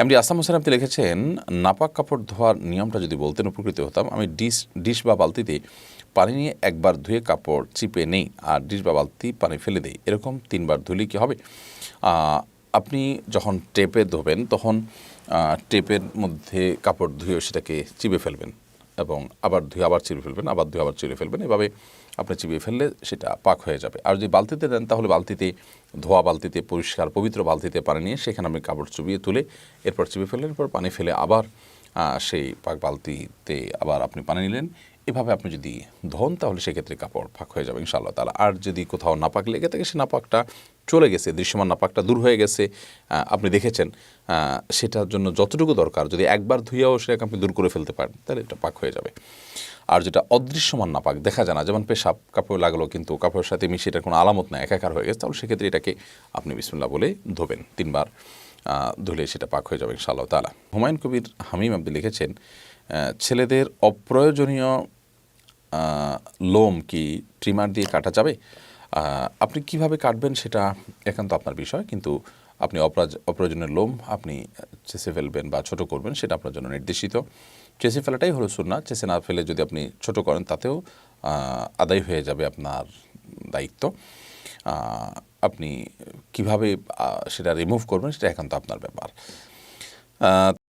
MD Assam Hossain আপনি লিখেছেন, নাপাক কাপড় ধোয়ার নিয়মটা যদি বলতেন, উপকৃত হতাম। আমি ডিশ ডিশ বা বালতিতে পানি নিয়ে একবার ধুয়ে কাপড় চিপে নেই আর ডিশ বা বালতি পানি ফেলে দেই। এরকম তিনবার ধুলি কি হবে? আপনি যখন টেপে ধোবেন, তখন টেপের মধ্যে কাপড় ধুয়ে সেটাকে চিপে ফেলবেন। এবং আবার ধুয়ে আবার চিড়ে ফেলবেন, আবার ধুয়ে আবার চিড়ে ফেলবেন। এভাবে আপনি চিবিয়ে ফেললে সেটা পাক হয়ে যাবে। আর যদি বালতিতে দেন, তাহলে বালতিতে, ধোয়া বালতিতে, পরিষ্কার পবিত্র বালতিতে পানি নিয়ে সেখানে আপনি কাপড় চুবিয়ে তুলে এরপর চিবিয়ে ফেললেন। এরপর পানি ফেলে আবার সেই পাক বালতিতে আবার আপনি পানি নিলেন। এভাবে আপনি যদি ধন, তাহলে সেক্ষেত্রে কাপড় ফাঁক হয়ে যাবে, ইনশাআল্লাহ তালা আর যদি কোথাও নাপাক লেগে থাকে, সে নাপাকটা চলে গেছে, দৃশ্যমান নাপাকটা দূর হয়ে গেছে আপনি দেখেছেন সেটার জন্য যতটুকু দরকার, যদি একবার ধুইয়াও সেটাকে আপনি দূর করে ফেলতে পারেন, তাহলে এটা পাক হয়ে যাবে। আর যেটা অদৃশ্যমান নাপাক, দেখা যায় না, যেমন পেশাব কাপড় লাগল, কিন্তু কাপড়ের সাথে মিশে এটার কোনো আলামত না একাকার হয়ে গেছে, তাহলে সেক্ষেত্রে এটাকে আপনি বিসমুল্লাহ বলে ধোবেন তিনবার। ধুলে সেটা পাক হয়ে যাবে ইনশাআল্লাহ তালা হুমায়ুন কবির হামিম আপনি লিখেছেন ছেলেদের অপ্রয়োজনীয় লোম কি ট্রিমার দিয়ে কাটা যাবে? আপনি কীভাবে কাটবেন সেটা একান্ত আপনার বিষয়, কিন্তু আপনি অপ্রয়োজনীয় লোম আপনি চেষে ফেলবেন বা ছোট করবেন সেটা আপনার জন্য নির্দেশিত। চেষে ফেলাটাই হলো সুন্না চেষে না ফেলে যদি আপনি ছোট করেন তাতেও আদায় হয়ে যাবে আপনার দায়িত্ব। আপনি কীভাবে সেটা রিমুভ করবেন সেটা একান্ত আপনার ব্যাপার।